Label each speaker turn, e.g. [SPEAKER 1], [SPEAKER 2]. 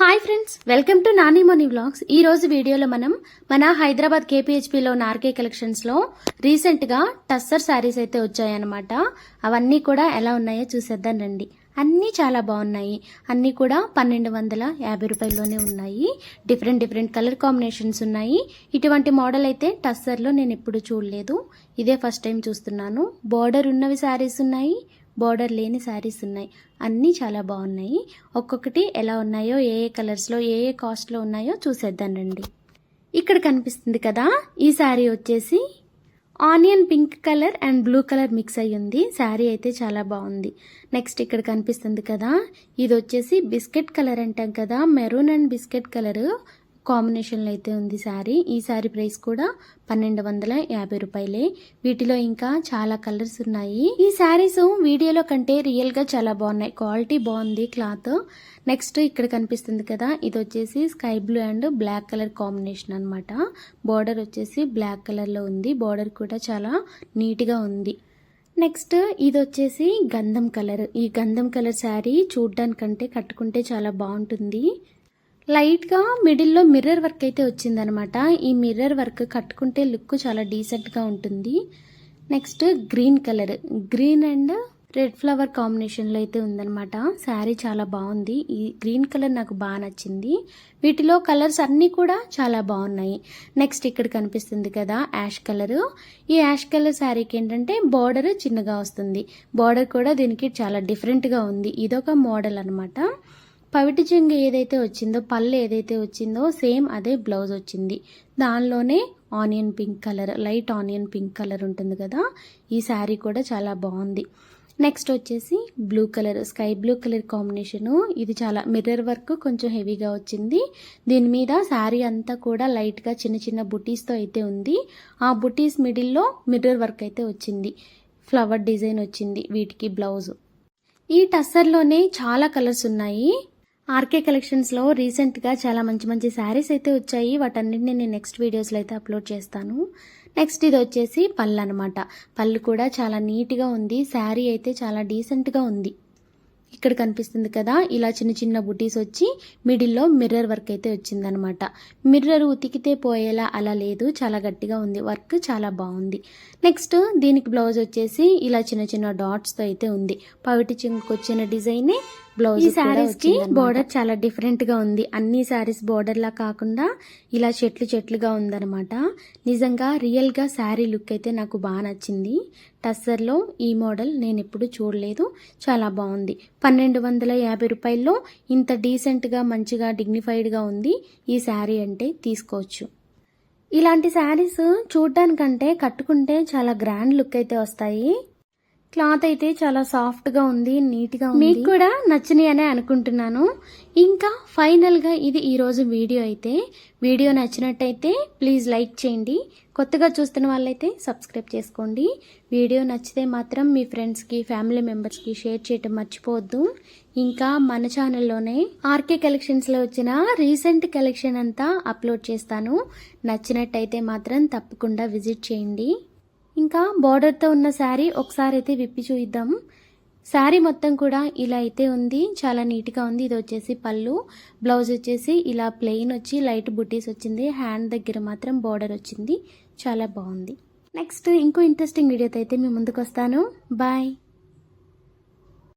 [SPEAKER 1] Hi friends welcome to Nani Moni vlogs. ఈ రోజు వీడియోలో మనం మన హైదరాబాద్ కేపీహెచ్పిలో నార్కే కలెక్షన్స్లో రీసెంట్గా టస్సర్ శారీస్ అయితే వచ్చాయన్నమాట. అవన్నీ కూడా ఎలా ఉన్నాయో చూసేద్దాం రండి. అన్నీ చాలా బాగున్నాయి. అన్నీ కూడా పన్నెండు వందల యాభై రూపాయల్లోనే ఉన్నాయి. డిఫరెంట్ డిఫరెంట్ కలర్ కాంబినేషన్స్ ఉన్నాయి. ఇటువంటి మోడల్ అయితే టస్సర్లో నేను ఎప్పుడు చూడలేదు. ఇదే ఫస్ట్ టైం చూస్తున్నాను. బార్డర్ ఉన్నవి శారీస్ ఉన్నాయి. బార్డర్ లేని శారీస్ ఉన్నాయి. అన్నీ చాలా బాగున్నాయి. ఒక్కొక్కటి ఎలా ఉన్నాయో ఏ ఏ కలర్స్లో ఏ ఏ కాస్ట్లో ఉన్నాయో చూసేద్దాం రండి. ఇక్కడ కనిపిస్తుంది కదా ఈ శారీ వచ్చేసి onion pink colour and blue colour mix అయ్యి ఉంది. శారీ అయితే చాలా బాగుంది. నెక్స్ట్ ఇక్కడ కనిపిస్తుంది కదా ఇది వచ్చేసి బిస్కెట్ కలర్ అంటాం కదా మెరూన్ అండ్ బిస్కెట్ కలర్. కాంబినేషన్లో అయితే ఉంది శారీ. ఈ శారీ ప్రైస్ కూడా పన్నెండు వందల యాభై రూపాయలే. వీటిలో ఇంకా చాలా కలర్స్ ఉన్నాయి. ఈ శారీస్ వీడియోలో కంటే రియల్గా చాలా బాగున్నాయి. క్వాలిటీ బాగుంది క్లాత్. నెక్స్ట్ ఇక్కడ కనిపిస్తుంది కదా ఇది వచ్చేసి sky blue and black colour combination అనమాట బార్డర్ వచ్చేసి బ్లాక్ కలర్లో ఉంది. బార్డర్ కూడా చాలా నీట్గా ఉంది. నెక్స్ట్ ఇది వచ్చేసి గంధం కలర్. ఈ గంధం కలర్ శారీ చూడ్డానికంటే కట్టుకుంటే చాలా బాగుంటుంది. లైట్గా మిడిల్లో మిర్రర్ వర్క్ అయితే వచ్చిందనమాట. ఈ మిర్రర్ వర్క్ కట్టుకుంటే లుక్ చాలా డీసెంట్గా ఉంటుంది. Next green colour. Green and red flower కాంబినేషన్లో అయితే ఉందనమాట. శారీ చాలా బాగుంది. ఈ గ్రీన్ కలర్ నాకు బాగా నచ్చింది. వీటిలో కలర్స్ అన్నీ కూడా చాలా బాగున్నాయి. నెక్స్ట్ ఇక్కడ కనిపిస్తుంది కదా యాష్ కలర్. ఈ యాష్ కలర్ శారీకి ఏంటంటే బార్డర్ చిన్నగా వస్తుంది. బార్డర్ కూడా దీనికి చాలా డిఫరెంట్గా ఉంది. ఇదొక మోడల్ అనమాట. పవిటి చెంగు ఏదైతే వచ్చిందో పళ్ళు ఏదైతే వచ్చిందో సేమ్ అదే బ్లౌజ్ వచ్చింది. దానిలోనే onion pink colour light onion pink colour ఉంటుంది కదా ఈ శారీ కూడా చాలా బాగుంది. నెక్స్ట్ వచ్చేసి blue colour sky blue colour combination. ఇది చాలా మిర్రర్ వర్క్ కొంచెం హెవీగా వచ్చింది. దీని మీద శారీ అంతా కూడా లైట్గా చిన్న చిన్న బుటీస్తో అయితే ఉంది. ఆ బుటీస్ మిడిల్లో మిర్రర్ వర్క్ అయితే వచ్చింది. ఫ్లవర్ డిజైన్ వచ్చింది వీటికి బ్లౌజ్. ఈ టస్సర్లోనే చాలా కలర్స్ ఉన్నాయి. ఆర్కే కలెక్షన్స్లో రీసెంట్గా చాలా మంచి మంచి శారీస్ అయితే వచ్చాయి. వాటన్నిటిని నేను నెక్స్ట్ వీడియోస్లో అయితే అప్లోడ్ చేస్తాను. నెక్స్ట్ ఇది వచ్చేసి పళ్ళు అనమాట పళ్ళు కూడా చాలా నీట్గా ఉంది. శారీ అయితే చాలా డీసెంట్గా ఉంది. ఇక్కడ కనిపిస్తుంది కదా ఇలా చిన్న చిన్న బుటీస్ వచ్చి మిడిల్లో మిర్రర్ వర్క్ అయితే వచ్చిందనమాట మిర్రర్ ఉతికితే పోయేలా అలా లేదు చాలా గట్టిగా ఉంది. వర్క్ చాలా బాగుంది. నెక్స్ట్ దీనికి బ్లౌజ్ వచ్చేసి ఇలా చిన్న చిన్న డాట్స్తో అయితే ఉంది. పవిటి చింగుకు వచ్చిన డిజైనే బ్లౌజ్ ఈ శారీస్కి బోర్డర్ చాలా డిఫరెంట్గా ఉంది. అన్ని శారీస్ బోర్డర్ లా కాకుండా ఇలా చెట్లు చెట్లుగా ఉందన్నమాట నిజంగా రియల్గా శారీ లుక్ అయితే నాకు బాగా నచ్చింది. టస్సర్లో ఈ మోడల్ నేను ఎప్పుడు చూడలేదు. చాలా బాగుంది. పన్నెండు వందల యాభై రూపాయల్లో ఇంత డీసెంట్గా మంచిగా డిగ్నిఫైడ్గా ఉంది ఈ శారీ అంటే తీసుకోవచ్చు. ఇలాంటి శారీస్ చూడ్డానికంటే కట్టుకుంటే చాలా గ్రాండ్ లుక్ అయితే వస్తాయి. క్లాత్ అయితే చాలా సాఫ్ట్గా ఉంది నీట్గా మీకు కూడా నచ్చినాయనే అనే అనుకుంటున్నాను. ఇంకా ఫైనల్గా ఇది ఈ రోజు వీడియో అయితే. వీడియో నచ్చినట్టయితే ప్లీజ్ లైక్ చేయండి. కొత్తగా చూస్తున్న వాళ్ళైతే సబ్స్క్రైబ్ చేసుకోండి. వీడియో నచ్చితే మాత్రం మీ ఫ్రెండ్స్కి ఫ్యామిలీ మెంబర్స్కి షేర్ చేయటం మర్చిపోవద్దు. ఇంకా మన ఛానల్లోనే ఆర్కే కలెక్షన్స్లో వచ్చిన రీసెంట్ కలెక్షన్ అంతా అప్లోడ్ చేస్తాను. నచ్చినట్టయితే మాత్రం తప్పకుండా విజిట్ చేయండి. ఇంకా బార్డర్తో ఉన్న శారీ ఒకసారి అయితే విప్పి చూద్దాం శారీ మొత్తం కూడా ఇలా అయితే ఉంది. చాలా నీట్గా ఉంది. ఇది వచ్చేసి పళ్ళు. బ్లౌజ్ వచ్చేసి ఇలా ప్లెయిన్ వచ్చి లైట్ బుటీస్ వచ్చింది. హ్యాండ్ దగ్గర మాత్రం బార్డర్ వచ్చింది. చాలా బాగుంది. నెక్స్ట్ ఇంకో ఇంట్రెస్టింగ్ వీడియోతో అయితే మీ ముందుకు వస్తాను. బాయ్.